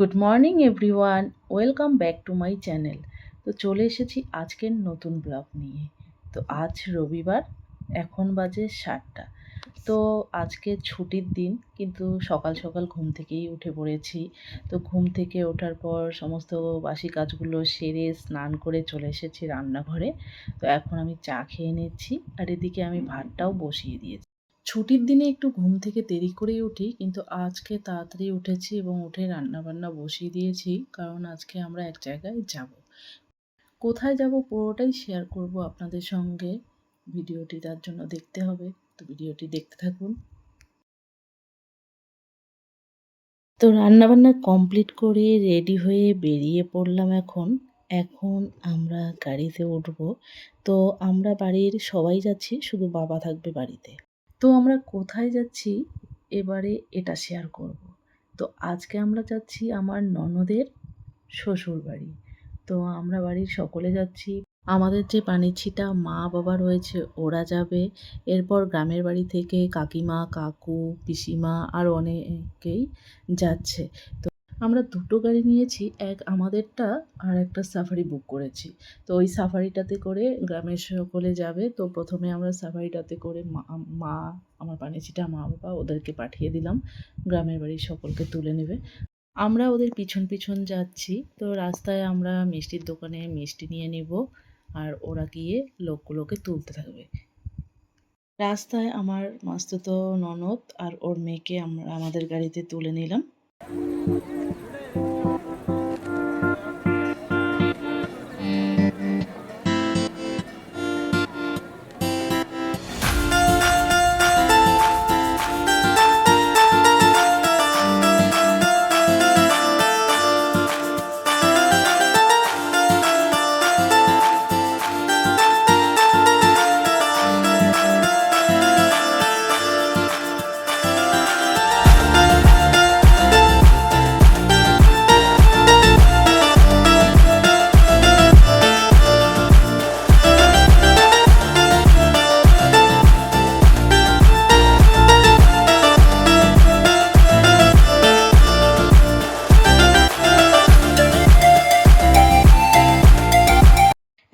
Good morning everyone welcome back to my channel তো চলে এসেছি আজকের নতুন ব্লগ নিয়ে। তো আজ রবিবার, এখন বাজে সাতটা। তো আজকে ছুটির দিন, কিন্তু সকাল সকাল ঘুম থেকেই উঠে পড়েছি। তো ঘুম থেকে ওঠার পর সমস্ত বাসি কাজগুলো সেরে স্নান করে চলে এসেছি রান্নাঘরে। তো এখন আমি চা খেয়ে নিচ্ছি, আর এদিকে আমি ভাতটাও বসিয়ে দিয়েছি। ছুটির দিনে একটু ঘুম থেকে দেরি করেই উঠি, কিন্তু আজকে তাড়াতাড়ি উঠেছি এবং উঠে রান্নাবান্না বসিয়ে দিয়েছি, কারণ আজকে আমরা এক জায়গায় যাব। কোথায় যাব পুরোটাই শেয়ার করব আপনাদের সঙ্গে। ভিডিওটি তার জন্য দেখতে হবে, তো ভিডিওটি দেখতে থাকুন। তো রান্নাবান্না কমপ্লিট করে রেডি হয়ে বেরিয়ে পড়লাম এখন। এখন আমরা গাড়িতে উঠব। তো আমরা বাড়ির সবাই যাচ্ছি, শুধু বাবা থাকবে বাড়িতে। তো আমরা কোথায় যাচ্ছি? এবারে এটা শেয়ার করব। তো আজকে আমরা যাচ্ছি আমার ননদের শ্বশুর বাড়ি তো আমরা বাড়ির সকলে যাচ্ছি। আমাদের যে পানিছিটা মা বাবা রয়েছে, ওরা যাবে। এরপর গ্রামের বাড়ি থেকে কাকিমা, কাকু, পিসিমা, আর অনেকেই যাচ্ছে। তো আমরা দুটো গাড়ি নিয়েছি, এক আমাদেরটা আর একটা সাফারি বুক করেছি। তো ওই সাফারিটাতে করে গ্রামের সকলে যাবে, তো প্রথমে আমরা সাফারিটাতে করে মা আমার পানিছিটা মা বাবা ওদেরকে পাঠিয়ে দিলাম, গ্রামের বাড়ির সকলকে তুলে নেবে। আমরা ওদের পিছন পিছন যাচ্ছি, তো রাস্তায় আমরা মিষ্টির দোকানে মিষ্টি নিয়ে নিব আর ওরা গিয়ে লোকগুলোকে তুলতে থাকবে। রাস্তায় আমার মাস্তুতো ননদ আর ওর মেয়েকে আমরা, আমাদের গাড়িতে তুলে নিলাম।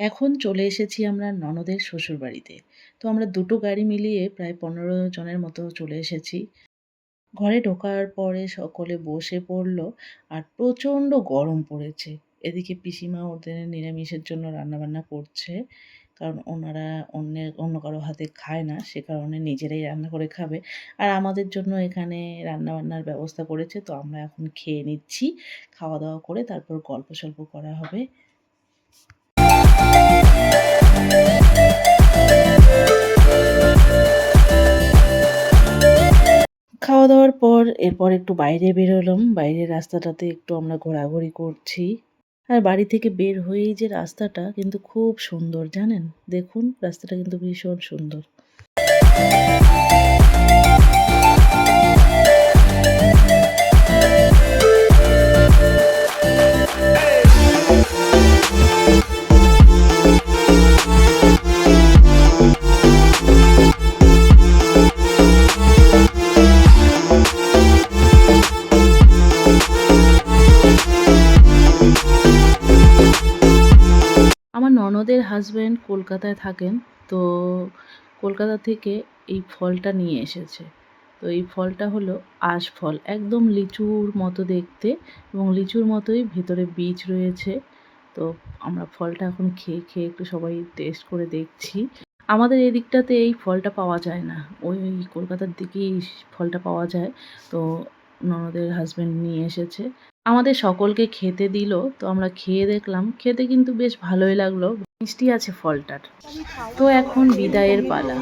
এখন চলে এসেছি আমরা ননদের শ্বশুর বাড়িতে তো আমরা দুটো গাড়ি মিলিয়ে প্রায় পনেরো জনের মতো চলে এসেছি। ঘরে ঢোকার পরে সকলে বসে পড়ল আর প্রচণ্ড গরম পড়েছে। এদিকে পিসিমা ওদের নিরামিষের জন্য রান্নাবান্না করছে। কারণ ওনারা অন্যের অন্য কারও হাতে খায় না, সে কারণে নিজেরাই রান্না করে খাবে। আর আমাদের জন্য এখানে রান্নাবান্নার ব্যবস্থা করেছে, তো আমরা এখন খেয়ে নিচ্ছি। খাওয়া দাওয়া করে তারপর গল্প সল্প করা হবে। খাওয়া দাওয়ার পর এরপর একটু বাইরে বেরোলাম। বাইরের রাস্তাটাতে একটু আমরা ঘোরাঘুরি করছি। আর বাড়ি থেকে বের হয়েই যে রাস্তাটা কিন্তু খুব সুন্দর, জানেন? দেখুন, রাস্তাটা কিন্তু ভীষণ সুন্দর। ননদের হাজব্যান্ড কলকাতায় থাকেন, তো কলকাতা থেকে এই ফলটা নিয়ে এসেছে। তো এই ফলটা হলো আশ ফল, একদম লিচুর মতো দেখতে এবং লিচুর মতোই ভেতরে বীজ রয়েছে। তো আমরা ফলটা এখন খেয়ে খেয়ে একটু সবাই টেস্ট করে দেখছি। আমাদের এই দিকটাতে এই ফলটা পাওয়া যায় না। ওই ওই কলকাতার দিকেই ফলটা পাওয়া যায়। তো ননদের হাজব্যান্ড নিয়ে এসেছে। আমাদের সকলকে খেতে দিল, তো আমরা খেয়ে দেখলাম। খেতে কিন্তু বেশ ভালোই লাগল, মিষ্টি আছে ফলটার। তো এখন বিদায়ের পালা।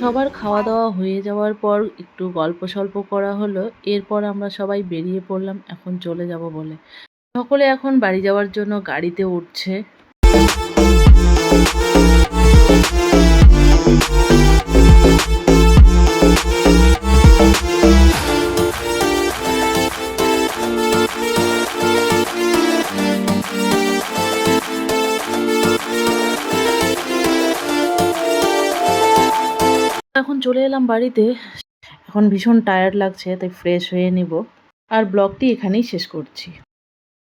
সবার খাওয়া দাওয়া হয়ে যাওয়ার পর একটু গল্প সল্প করা হলো, এরপর আমরা সবাই বেরিয়ে পড়লাম, এখন চলে যাব বলে। সকলে এখন বাড়ি যাওয়ার জন্য গাড়িতে উঠছে। এখন চলে এলাম বাড়িতে। এখন ভীষণ টায়ার্ড লাগছে, তাই ফ্রেশ হয়ে নিব। আর ব্লগটি এখানেই শেষ করছি।